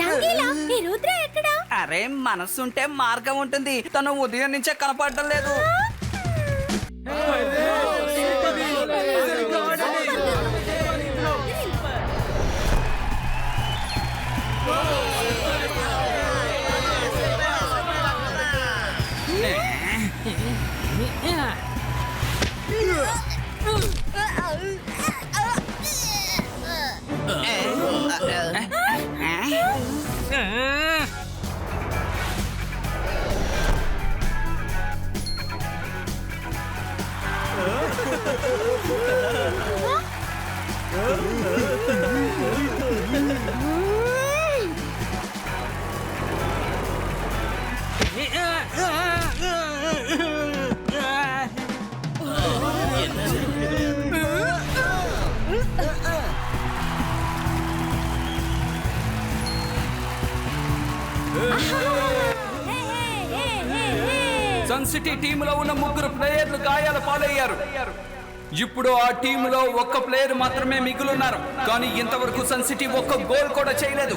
రంగీలా ఈ రుద్ర ఎక్కడా? అరే మనసుంటే మార్గం ఉంటుంది. తను ఉదయం నుంచే కనపడటం లేదు. సన్ సిటీ టీంలో ఉన్న ముగ్గురు ప్లేయర్లు గాయాల పాలయ్యారు ఇప్పుడు ఆ టీంలో ఒక్క ప్లేయర్ మాత్రమే మిగులున్నారు. కానీ ఇంతవరకు సన్ సిటీ ఒక్క గోల్ కూడా చేయలేదు.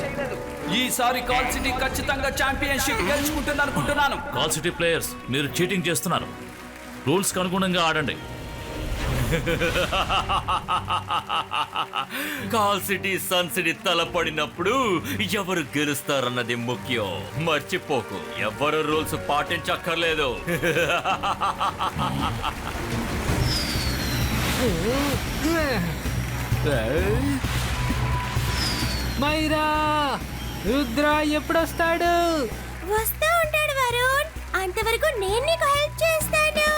ఈసారి కాల్ సిటీ ఖచ్చితంగా ఛాంపియన్షిప్ గెలుచుకుంటుంది అనుకుంటున్నాను కాల్ సిటీ ప్లేయర్స్ మీరు చీటింగ్ చేస్తున్నారు. రూల్స్కి అనుగుణంగా ఆడండి. కాల్ సిటీ సన్ సిటీ తలపడినప్పుడు ఎవరు గెలుస్తారన్నది ముఖ్యం. మర్చిపోకు ఎవరు రూల్స్ పాటించక్కర్లేదు. మైరా రుద్ర ఎప్పుడొస్తాడు? వస్తా ఉంటాడు వరుణ్. అంతవరకు నేను నీకు హెల్ప్ చేస్తాను.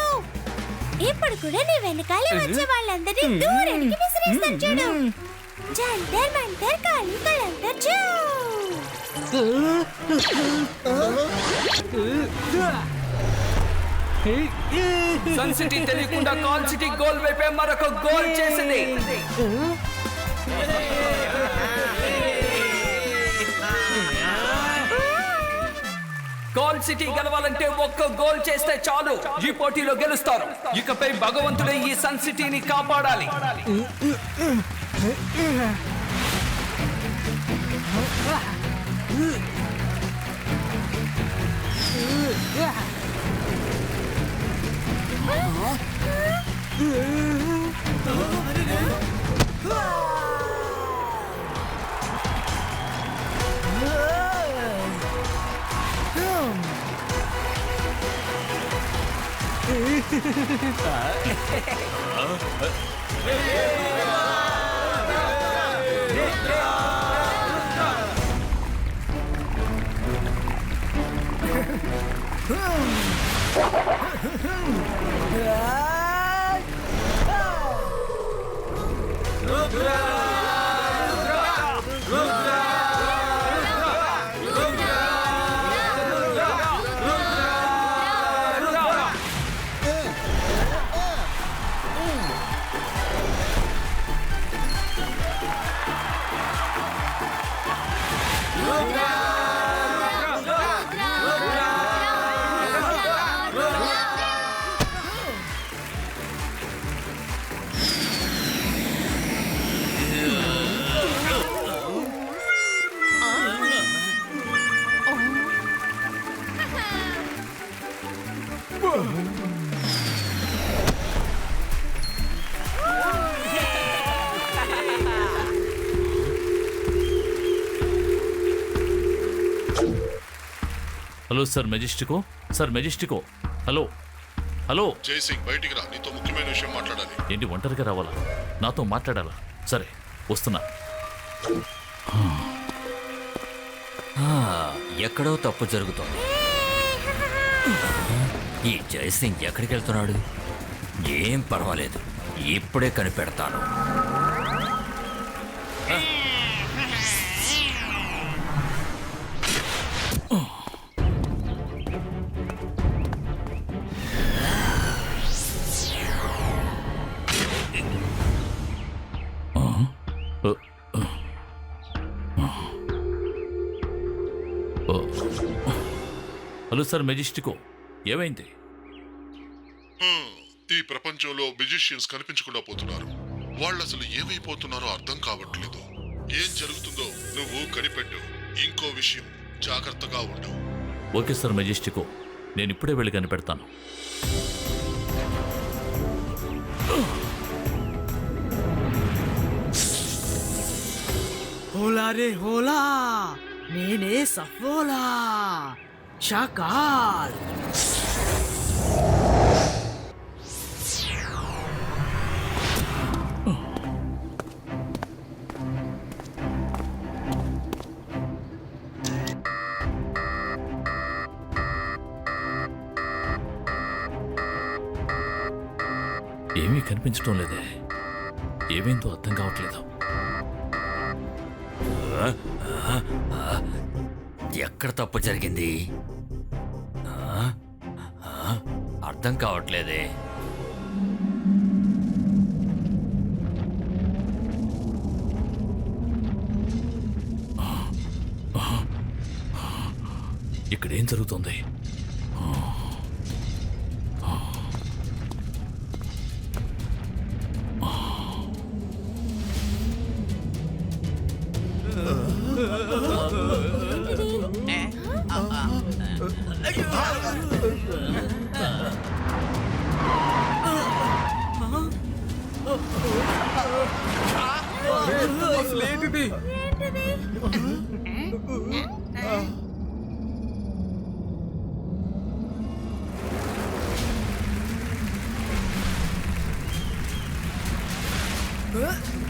ఇప్పుడు కూడా నీ వెనకాలే వచ్చే వాళ్ళందరినీ దూరానికి విసిరేస్తాను చూడు. జంతర్ మంతర్ కాళీ కళంతర్ చూ సన్ సిటీ తెలియకుండా కాల్ సిటీ గోల్ వైపే మరొక గోల్ చేసింది. గోల్ సిటీ గెలవాలంటే ఒక్క గోల్ చేస్తే చాలు. ఈ పోటీలో గెలుస్తారు. ఇకపై భగవంతుడే ఈ సన్ సిటీని కాపాడాలి. 으아! Brasil! Hello sir Majestico? Sir Majestico. Hello. Hello. Jaysingh బయటికి రా. నీతో ముఖ్యమైన విషయం మాట్లాడాలి. ఏంటి ఒంటరిగా రావాలా? నాతో మాట్లాడాలా? సరే వస్తున్నా. ఆ, ఎక్కడో తప్పు జరుగుతోంది. ఈ జయసింగ్ ఎక్కడికి వెళ్తున్నాడు? ఏం పర్వాలేదు. ఇప్పుడే కనిపెడతాను. Hello sir Majestico. ఏమైంది? ఈ ప్రపంచంలో బిజిషియన్స్ కనిపించకుండా పోతున్నారు. వాళ్ళు అసలు ఏమైపోతున్నారో అర్థం కావట్లేదు. ఏం జరుగుతుందో నువ్వు కనిపెట్టు. ఇంకో విషయం జాగ్రత్తగా ఉండు. Okay sir Majestico. నేను ఇప్పుడే వెళ్ళి కనిపెడతాను. హోలా రే హోలా! నేనే సఫోలా! షకాల్. ఏమీ కనిపించడం లేదే. ఏమైందో అర్థం కావట్లేదు. ఎక్కడ తప్పు జరిగింది? అర్థం కావట్లేదే. ఇక్కడ ఏం జరుగుతుంది?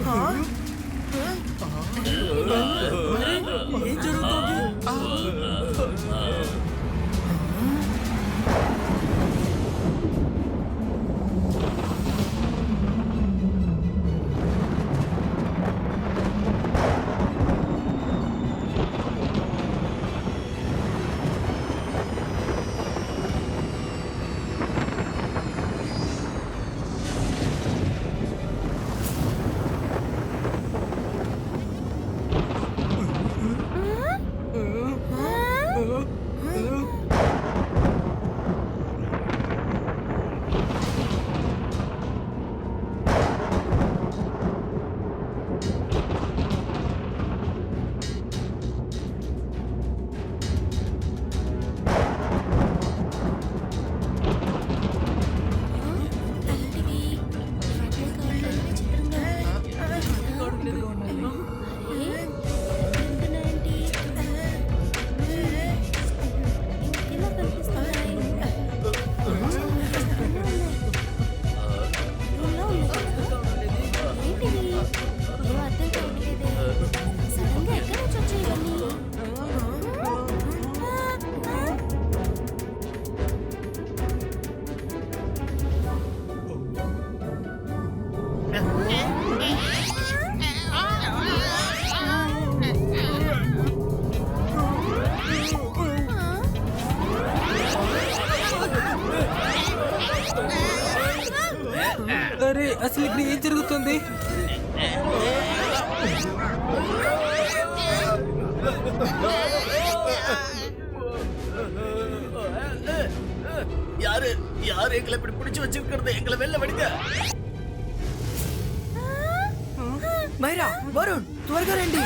ఏం யாரு? யாரு எங்களை இப்படி பிடிச்சு வச்சிருக்கிறது? எங்களை வெளில வடிங்க. மைரா வருண் துவர்கரண்டி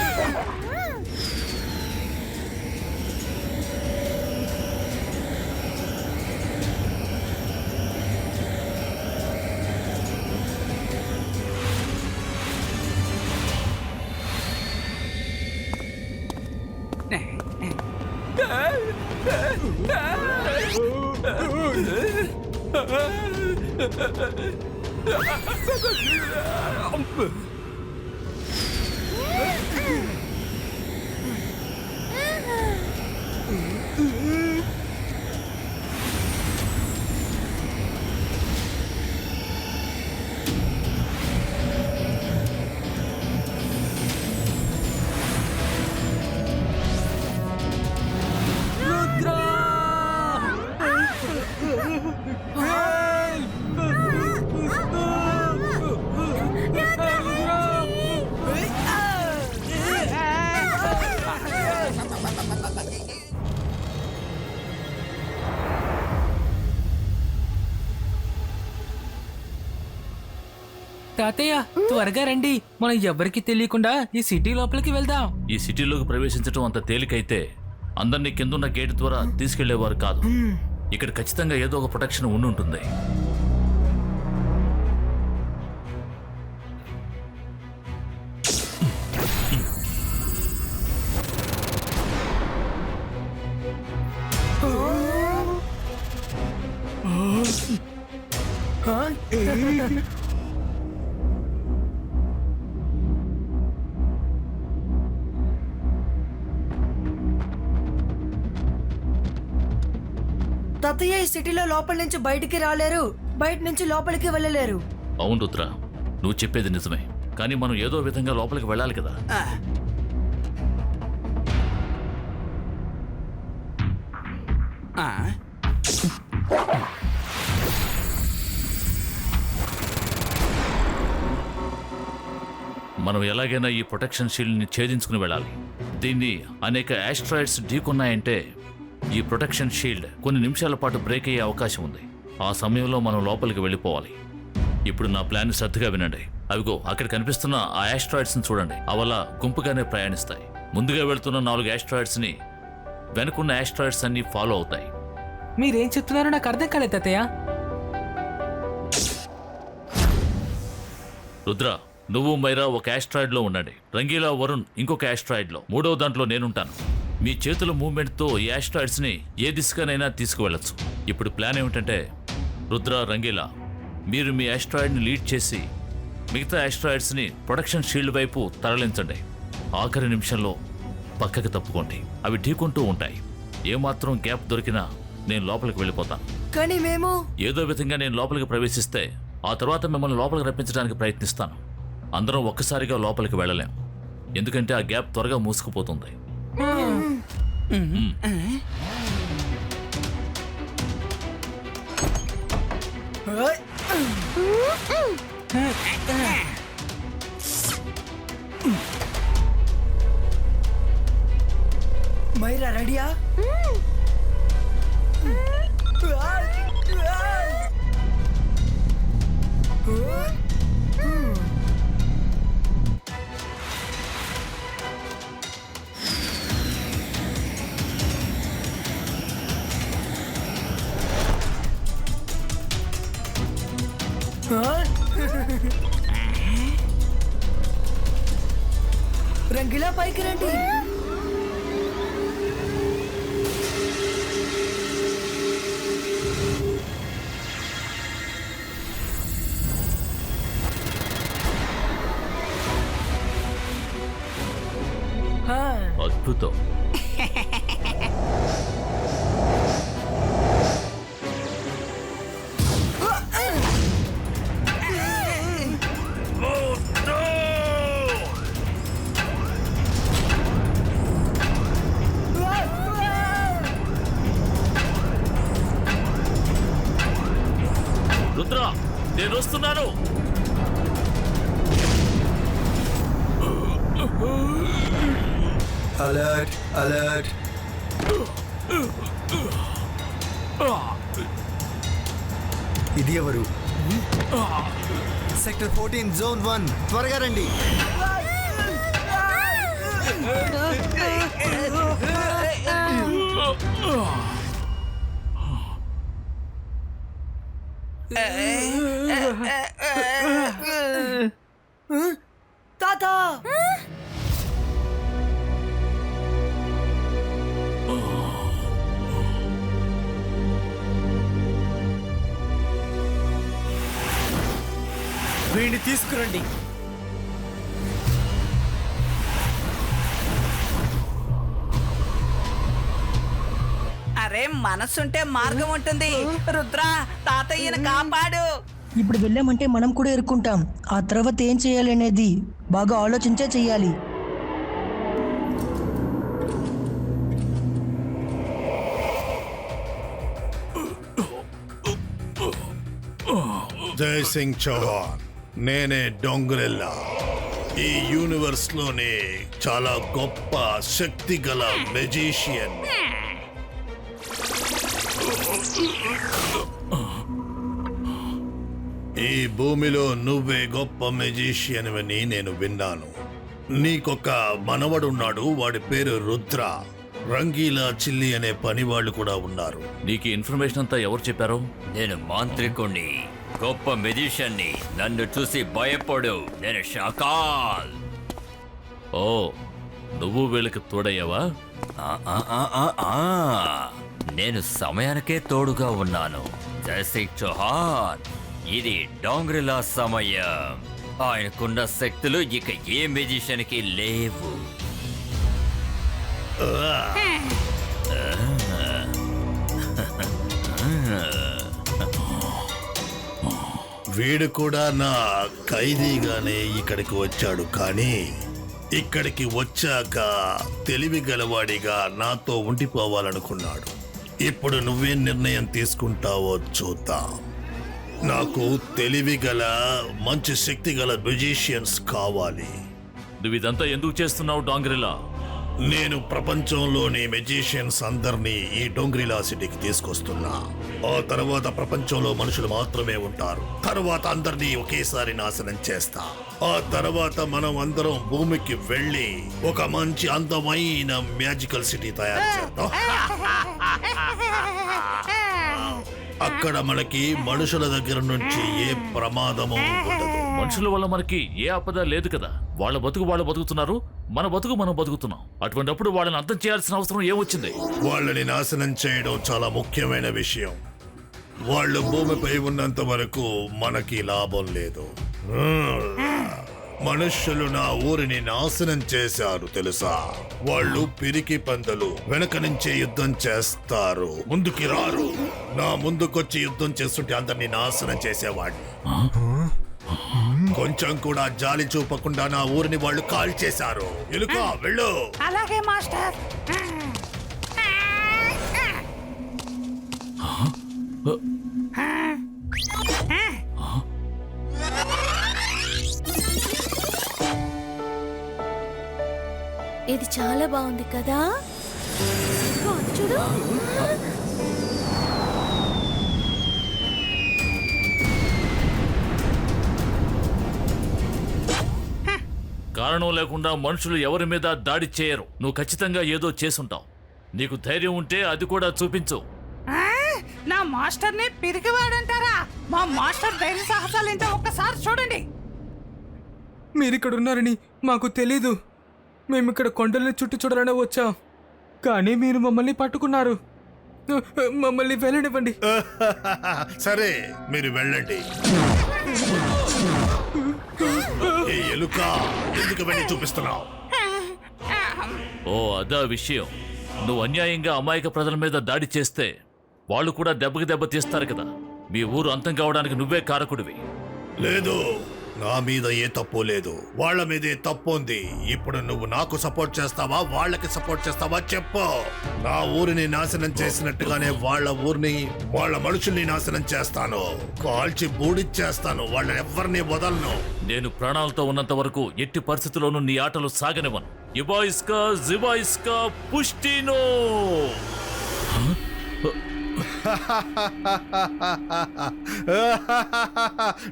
jump! తాతయ్య త్వరగా రండి. మనం ఎవ్వరికి తెలియకుండా ఈ సిటీ లోపలికి వెళ్దాం. ఈ సిటీలోకి ప్రవేశించడం అంత తేలికైతే అందరినీ కిందున్న గేట్ ద్వారా తీసుకెళ్ళేవారు కాదు. ఇక్కడ ఖచ్చితంగా ఏదో ఒక ప్రొటెక్షన్ ఉండి తాతయ్య ఈ సిటీలో లోపల నుంచి బయటికి రాలేరు. బయట నుంచి లోపలికి వెళ్ళలేరు. అవును రుద్ర నువ్వు చెప్పేది నిజమే. కానీ మనం ఏదో విధంగా లోపలికి వెళ్ళాలి కదా. మనం ఎలాగైనా ఈ ప్రొటెక్షన్ షీల్డ్ని ఛేదించుకుని వెళ్ళాలి. దీన్ని అనేక ఆస్ట్రాయిడ్స్ ఢీకొన్నాయంటే ఈ ప్రొటెక్షన్ షీల్డ్ కొన్ని నిమిషాల పాటు బ్రేక్ అయ్యే అవకాశం ఉంది. ఆ సమయంలో మనం లోపలికి వెళ్ళిపోవాలి. ఇప్పుడు నా ప్లాన్ శ్రద్ధగా వినండి. అవిగో అక్కడ కనిపిస్తున్న ఆ ఆస్ట్రాయిడ్స్ని చూడండి. అవలా గుంపుగానే ప్రయాణిస్తాయి. ముందుగా వెళ్తున్న నాలుగు ఆస్ట్రాయిడ్స్ని వెనుకున్న ఆస్ట్రాయిడ్స్ అన్ని ఫాలో అవుతాయి. మీరేం చెప్తున్నారో నాకు అర్థం కాలేదు తాతయ్య. రుద్ర నువ్వు మైరా ఒక ఆస్ట్రాయిడ్లో ఉండండి. రంగీలా వరుణ్ ఇంకొక ఆస్ట్రాయిడ్లో. మూడవ దాంట్లో నేనుంటాను. మీ చేతుల మూవ్మెంట్తో ఈ ఆస్ట్రాయిడ్స్ని ఏ దిశగానైనా తీసుకువెళ్ళొచ్చు. ఇప్పుడు ప్లాన్ ఏమిటంటే రుద్ర రంగీలా మీరు మీ ఆస్ట్రాయిడ్ని లీడ్ చేసి మిగతా ఆస్ట్రాయిడ్స్ని ప్రొడక్షన్ షీల్డ్ వైపు తరలించండి. ఆఖరి నిమిషంలో పక్కకి తప్పుకోండి. అవి ఢీకొంటూ ఉంటాయి. ఏమాత్రం గ్యాప్ దొరికినా నేను లోపలికి వెళ్ళిపోతాను. కానీ మేము ఏదో విధంగా నేను లోపలికి ప్రవేశిస్తే ఆ తర్వాత మిమ్మల్ని లోపలికి రప్పించడానికి ప్రయత్నిస్తాను. అందరం ఒక్కసారిగా లోపలికి వెళ్ళలేం. ఎందుకంటే ఆ గ్యాప్ త్వరగా మూసుకుపోతుంది. మైరా రెడీయా త్వరగా రండి. తాత! వీడిని తీసుకురండి. మనసుంటే మార్గం ఉంటుంది. రుద్ర తాతయ్యను కాపాడు. ఇప్పుడు వెళ్ళామంటే మనం కూడా ఇరుక్కుంటాం. ఆ తర్వాత ఏం చేయాలి అనేది బాగా ఆలోచించే చెయ్యాలి. జై సింగ్ చౌహాన్. నేనే డొంగురెల్లా. ఈ యూనివర్స్లోనే చాలా గొప్ప శక్తి గల మెజీషియన్ ఈ భూమిలో నువ్వే గొప్ప మెజిషియన్ అని నేను విన్నాను. నీకొక మనవడున్నాడు వాడి పేరు రుద్ర. రంగీలా చిల్లి అనే పనివాళ్ళు కూడా ఉన్నారు. నీకు ఇన్ఫర్మేషన్ అంతా ఎవరు చెప్పారు? నేను మాంత్రికుణ్ణి గొప్ప మెజిషియన్ని నన్ను చూసి భయపడు నేను షాకాల్ ఓ నువ్వు వీళ్ళకి తోడయ్యావా? ఆ, ఆ, ఆ, ఆ, ఆ. నేను సమయానికే తోడుగా ఉన్నాను. జయశ్రీ చౌహాన్ ఇది డోంగ్రిలా సమయం. ఆయనకున్న శక్తులు ఇక ఏ మెజిషియన్కి లేవు. వీడు కూడా నా ఖైదీగానే ఇక్కడికి వచ్చాడు కానీ ఇక్కడికి వచ్చాక తెలివి గలవాడిగా నాతో ఉండిపోవాలనుకున్నాడు. ఇప్పుడు నువ్వే నిర్ణయం తీసుకుంటావో చూద్దాం. నాకు తెలివి గల మంచి శక్తి గల మ్యూజిషియన్స్ కావాలి. నువ్వు ఇదంతా ఎందుకు చేస్తున్నావు డాంగ్రిలా నేను ప్రపంచంలోని మెజిషియన్స్ అందరినీ ఈ డోంగ్రిలా సిటీకి తీసుకొస్తున్నా. ఆ తర్వాత ప్రపంచంలో మనుషులు మాత్రమే ఉంటారు. తర్వాత అందరినీ ఒకేసారి నాశనం చేస్తా. ఆ తర్వాత మనం అందరం భూమికి వెళ్ళి ఒక మంచి అందమైన మ్యాజికల్ సిటీ తయారు చేద్దాం. అక్కడ మనకి మనుషుల దగ్గర నుంచి ఏ ప్రమాదము ఉండదు. మనుషుల వల్ల మనకి ఏ ఆపద లేదు కదా. వాళ్ళ బతుకు వాళ్ళు బతుకుతున్నారు మన బతుకు మనం బతుకుతున్నాం. అటువంటిప్పుడు వాళ్ళని అర్థం చేయాల్సిన అవసరం ఏమొచ్చింది? వాళ్ళని నాశనం చేయడం చాలా ముఖ్యమైన విషయం. వాళ్ళు భూమిపై ఉన్నంత వరకు మనకి లాభం లేదు. మనుష్యులు నా ఊరిని నాశనం చేశారు తెలుసా? వాళ్ళు పిరికి పందలు వెనక నుంచే యుద్ధం చేస్తారు. ముందుకి రారు. నా ముందుకొచ్చి యుద్ధం చేస్తుంటే అందరినీ నాశనం చేసేవాడిని కొంచెం కూడా జాలి చూపకుండా నా ఊరిని వాళ్ళు కాల్ చేశారు ఎలుక వెళ్ళు. అలాగే మాస్టర్. ఇది చాలా బాగుంది కదా? చూడు. కారణం లేకుండా మనుషులు ఎవరి మీద దాడి చేయరు. నువ్వు ఖచ్చితంగా ఏదో చేసుంటావు. నీకు ధైర్యం ఉంటే అది కూడా చూపించు. ఆ, నా మాస్టర్ని పిరికివాడంటారా? మా మాస్టర్ ధైర్య సాహసాలు ఏంటో ఒక్కసారి చూడండి. మీరు ఇక్కడ ఉన్నారని మాకు తెలీదు. మేము ఇక్కడ కొండల్ని చుట్టూ చూడాలనే వచ్చాం. కానీ మీరు మమ్మల్ని పట్టుకున్నారు. మమ్మల్ని వెళ్ళనివ్వండి. సరే మీరు వెళ్ళండి. ఏ ఎలుక ఎందుకు వెళ్ళి చూపిస్తున్నావు? ఓ అదా విషయం. నువ్వు అన్యాయంగా అమాయక ప్రజల మీద దాడి చేస్తే వాళ్ళు కూడా దెబ్బకి దెబ్బ తీస్తారు కదా. మీ ఊరు అంతం కావడానికి నువ్వే కారకుడివి. లేదు. నా మీద ఏ తప్పు లేదు. వాళ్ళ మీదే తప్పు ఉంది. ఇప్పుడు నువ్వు నాకు సపోర్ట్ చేస్తావా? వాళ్ళకి సపోర్ట్ చేస్తావా? చెప్పు. నా ఊరిని నాశనం చేసినట్టుగానే వాళ్ళ ఊరిని వాళ్ళ మనుషుల్ని నాశనం చేస్తాను. కాల్చి బూడిచ్చేస్తాను. వాళ్ళని ఎవరిని వదలను. నేను ప్రాణాలతో ఉన్నంత వరకు ఎట్టి పరిస్థితుల్లోనూ నీ ఆటలు సాగనివ్వను. ఇబాయిస్కా జిబాయిస్కా పుష్టినో!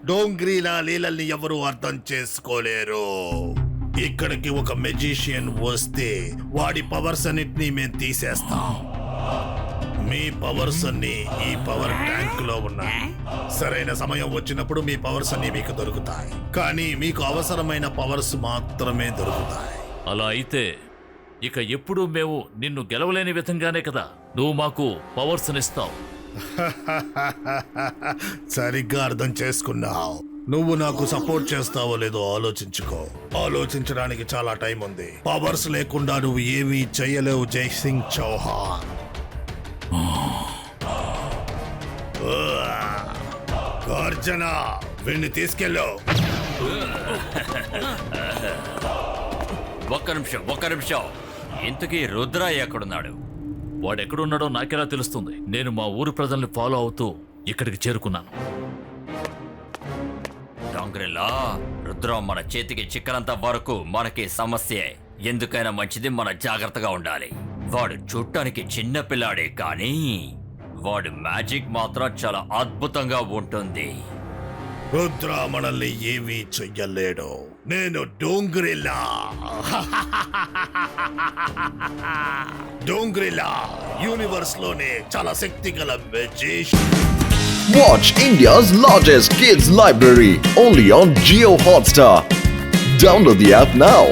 డోంగ్రీలా లీలల్ని ఎవరు అర్థం చేసుకోలేరు. ఇక్కడికి ఒక మెజిషియన్ వస్తే వాడి పవర్స్ అన్నిటినీ మేము తీసేస్తాం. మీ పవర్స్ అన్ని ఈ పవర్ ట్యాంక్లో ఉన్నాయి. సరైన సమయం వచ్చినప్పుడు మీ పవర్స్ అన్ని మీకు దొరుకుతాయి. కానీ మీకు అవసరమైన పవర్స్ మాత్రమే దొరుకుతాయి. అలా అయితే ఇక ఎప్పుడూ మేము నిన్ను గెలవలేని విధంగానే కదా. నువ్వు మాకు పవర్స్ ఇస్తావు సరిగ్గా అర్థం చేసుకున్నావు. నువ్వు నాకు సపోర్ట్ చేస్తావో లేదో ఆలోచించుకో. ఆలోచించడానికి చాలా టైం ఉంది. పవర్స్ లేకుండా నువ్వు ఏమీ చెయ్యలేవు జై సింగ్ చౌహాన్. గర్జన వీణ్ణి తీసుకెళ్ళు. ఒక్క నిమిషం ఒక్క నిమిషం. ఇంతకీ రుద్ర ఎక్కడున్నాడు? వాడెక్కడున్నాడో నాకెలా తెలుస్తుంది? నేను మా ఊరు ప్రజల్ని ఫాలో అవుతూ ఇక్కడికి చేరుకున్నాను. డాంగ్రెల్లా రుద్ర మన చేతికి చిక్కనంత వరకు మనకి సమస్యే. ఎందుకైనా మంచిది మన జాగ్రత్తగా ఉండాలి. వాడు చూడటానికి చిన్న పిల్లాడే కానీ వాడు మ్యాజిక్ మాత్రం చాలా అద్భుతంగా ఉంటుంది. రుద్ర మనల్ని ఏమీ చెయ్యలేడు నేను డోంగ్రిలా డోంగ్రిలా యూనివర్స్ లోనే చాలా శక్తి గల magician Watch India's largest kids library only on Geo Hotstar. Download the app now.